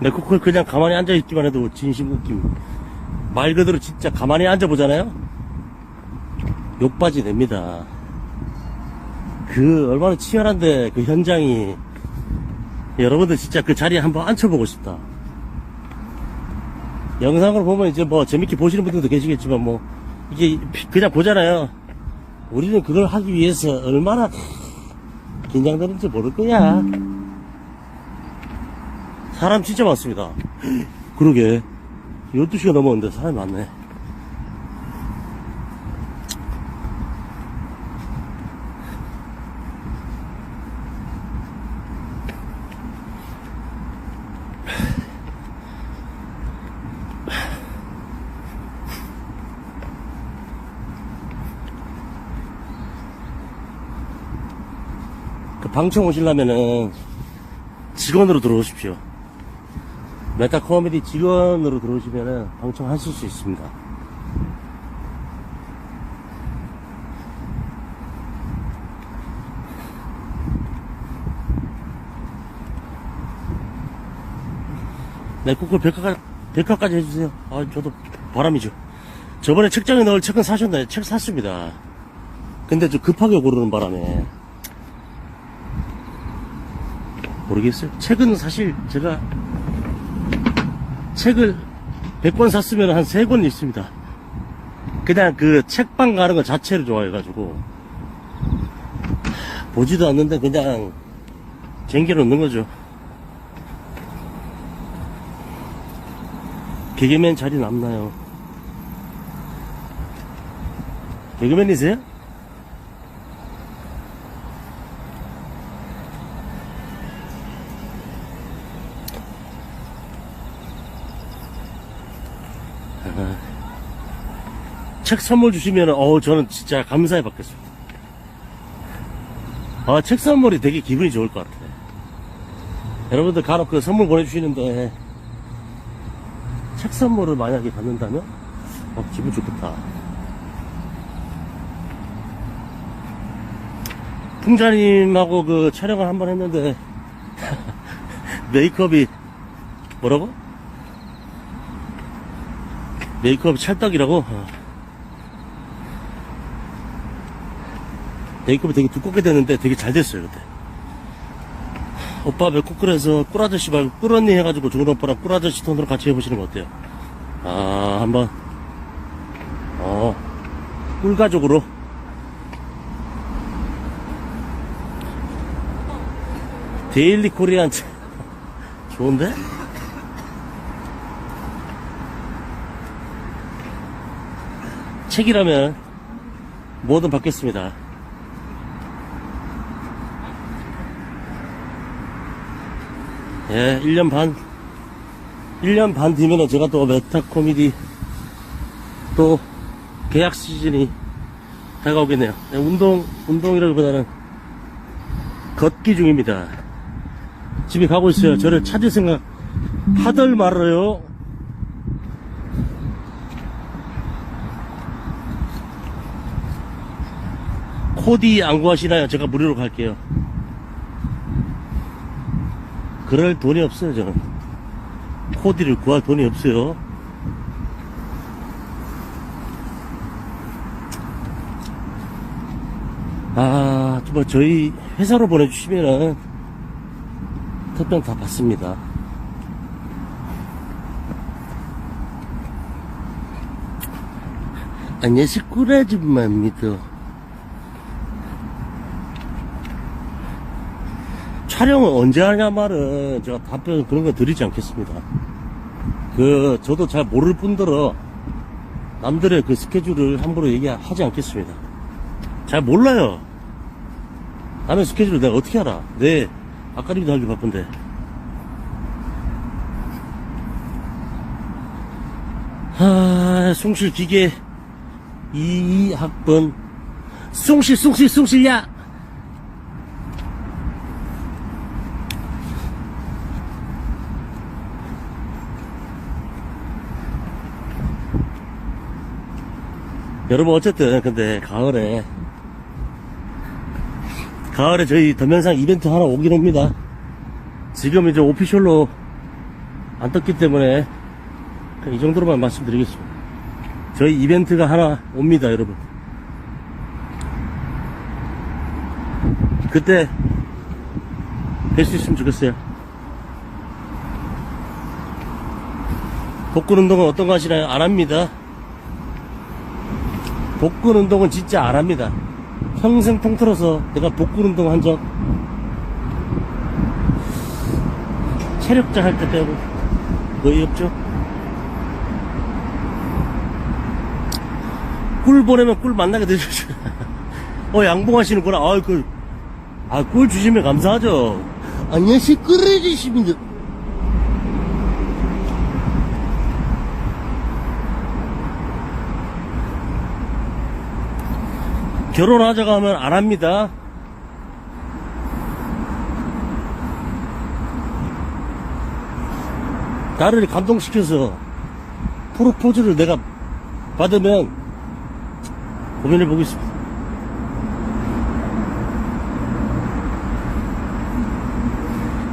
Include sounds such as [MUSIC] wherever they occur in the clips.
내 코코를 그냥 가만히 앉아있기만 해도 진심 웃김. 말 그대로 진짜 가만히 앉아보잖아요? 욕바지 냅니다. 그, 얼마나 치열한데, 그 현장이. 여러분들 진짜 그 자리에 한번 앉혀보고 싶다. 영상으로 보면 이제 뭐 재밌게 보시는 분들도 계시겠지만 뭐, 이게 그냥 보잖아요. 우리는 그걸 하기 위해서 얼마나 긴장되는지 모를 거야. 사람 진짜 많습니다. 그러게. 12시가 넘었는데 사람이 많네. 그 방청 오시려면은 직원으로 들어오십시오. 메타 코미디 직원으로 들어오시면은 방청하실 수 있습니다. 네, 코콜 백화까지, 백화까지 해주세요. 아, 저도 바람이죠. 저번에 책장에 넣을 책은 사셨나요? 책 샀습니다. 근데 좀 급하게 고르는 바람에. 모르겠어요. 책은 사실 제가 책을 100권 샀으면 한 3권 있습니다. 그냥 그 책방 가는 것 자체를 좋아해가지고 보지도 않는데 그냥 쟁겨놓는 거죠. 개그맨 자리 남나요? 개그맨이세요? 책 선물 주시면, 어우, 저는 진짜 감사해 받겠습니다. 아, 책 선물이 되게 기분이 좋을 것 같아요. 여러분들 간혹 그 선물 보내주시는데, 책 선물을 만약에 받는다면, 어, 기분 좋겠다. 풍자님하고 그 촬영을 한 번 했는데, [LAUGHS] 메이크업이, 뭐라고? 메이크업이 찰떡이라고? 어. 메이크업이 되게 두껍게 됐는데 되게 잘 됐어요, 그때. 오빠 끓여서 꿀아저씨 말고 꿀언니 해가지고 좋은 오빠랑 꿀아저씨 톤으로 같이 해보시는 거 어때요? 아, 한번. 어, 꿀가족으로. 데일리 코리안. 좋은데? 책이라면 뭐든 받겠습니다. 예, 1년 반. 1년 반 뒤면은 제가 또 메타 코미디 또 계약 시즌이 다가오겠네요. 예, 운동, 운동이라기보다는 걷기 중입니다. 집에 가고 있어요. 저를 찾을 생각 하들 말아요. 코디 안 구하시나요? 제가 무료로 갈게요. 그럴 돈이 없어요, 저는. 코디를 구할 돈이 없어요. 아, 뭐, 저희 회사로 보내주시면은, 특병 다 받습니다. 안녕하세요, 꾸라줌마입니다. 촬영은 언제 하냐 말은 제가 답변 그런 거 드리지 않겠습니다. 그 저도 잘 모를 뿐더러 남들의 그 스케줄을 함부로 얘기하지 않겠습니다. 잘 몰라요. 남의 스케줄을 내가 어떻게 알아? 내 아까리도 하기 바쁜데. 하, 숭실 기계 2학번 숭실 숭실 숭실 야 여러분 어쨌든 근데 가을에 가을에 저희 더면상 이벤트 하나 오긴 옵니다 지금 이제 오피셜로 안 떴기 때문에 이 정도로만 말씀드리겠습니다. 저희 이벤트가 하나 옵니다, 여러분. 그때 뵐 수 있으면 좋겠어요. 복근 운동은 어떤 거 하시나요? 안 합니다. 복근 운동은 진짜 안 합니다. 평생 통틀어서 내가 복근 운동 한 적 체력자 할때 빼고 거의 없죠. 꿀 보내면 꿀 만나게 되죠. [LAUGHS] 어, 양봉하시는구나. 아, 그, 아, 꿀 주시면 감사하죠. 안녕하세요. 꿀을 주시면. 결혼하자고 하면 안 합니다. 나를 감동시켜서 프로포즈를 내가 받으면 고민해 보겠습니다.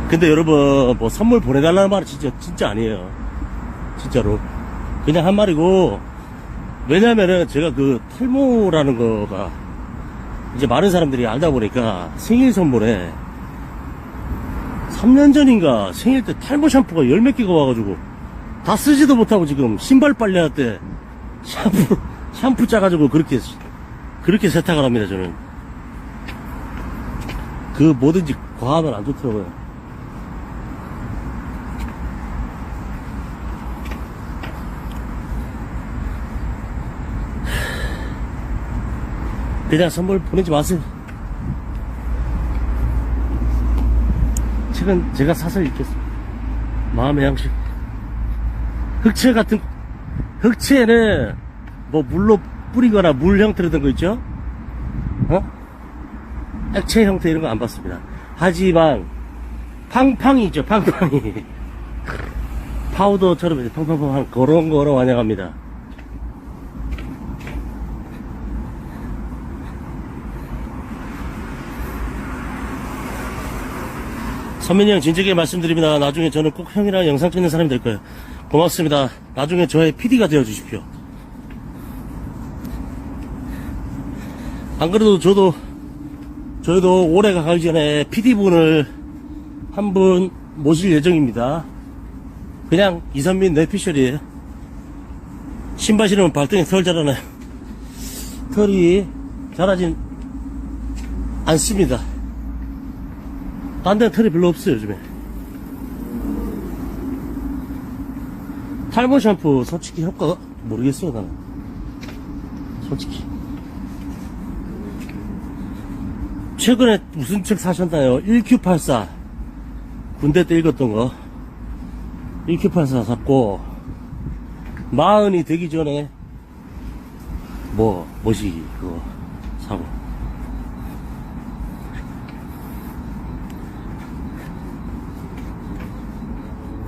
근데 여러분 뭐 선물 보내달라는 말은 진짜 진짜 아니에요. 진짜로 그냥 한 말이고 왜냐면은 제가 그 탈모라는 거가 이제 많은 사람들이 알다 보니까 생일 선물에 3년 전인가 생일 때 탈모 샴푸가 열 몇 개가 와가지고 다 쓰지도 못하고 지금 신발 빨래할 때 샴푸 [LAUGHS] 샴푸 짜가지고 그렇게 그렇게 세탁을 합니다 저는. 그 뭐든지 과하면 안 좋더라고요 그냥 선물 보내지 마세요 책은 제가 사서 읽겠습니다. 마음의 양식. 흑채 같은, 흑채는 뭐 물로 뿌리거나 물 형태로 된 거 있죠? 어? 액체 형태 이런 거 안 봤습니다. 하지만, 팡팡이 있죠, 팡팡이. [LAUGHS] 파우더처럼 이제 팡팡팡 그런 거로 환영합니다. 선민이 형 진지하게 말씀드립니다. 나중에 저는 꼭 형이랑 영상 찍는 사람이 될 거예요. 고맙습니다. 나중에 저의 PD가 되어 주십시오. 안 그래도 저도 저희도 올해가 가기 전에 PD분을 한 분 모실 예정입니다. 그냥 이선민 뇌피셜이에요. 신발 신으면 발등에 털 자라나요. 털이 자라진 않습니다. 딴 데는 털이 별로 없어요, 요즘에. 탈모 샴푸, 솔직히 효과가 모르겠어요, 나는. 솔직히. 최근에 무슨 책 사셨나요? 1Q84. 군대 때 읽었던 거. 1Q84 샀고, 마흔이 되기 전에, 뭐, 뭐시, 그거, 사고.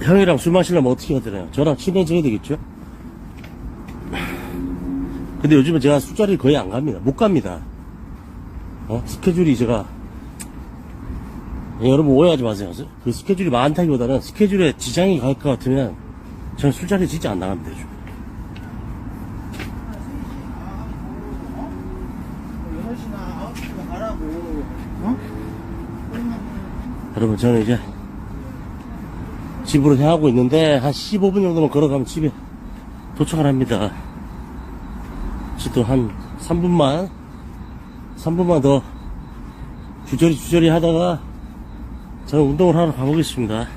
형이랑 술 마시려면 어떻게 해야 되나요? 저랑 친해져야 되겠죠? 근데 요즘은 제가 술자리를 거의 안 갑니다. 못 갑니다. 어? 스케줄이 제가 예, 여러분 오해하지 마세요. 그 스케줄이 많다기보다는 스케줄에 지장이 갈 것 같으면 저는 술자리 진짜 안 나갑니다. 요즘. 어? 여러분 저는 이제 집으로 향하고 있는데 한 15분 정도만 걸어가면 집에 도착을 합니다. 지금 한 3분만 3분만 더 주저리 주저리 하다가 저는 운동을 하러 가보겠습니다.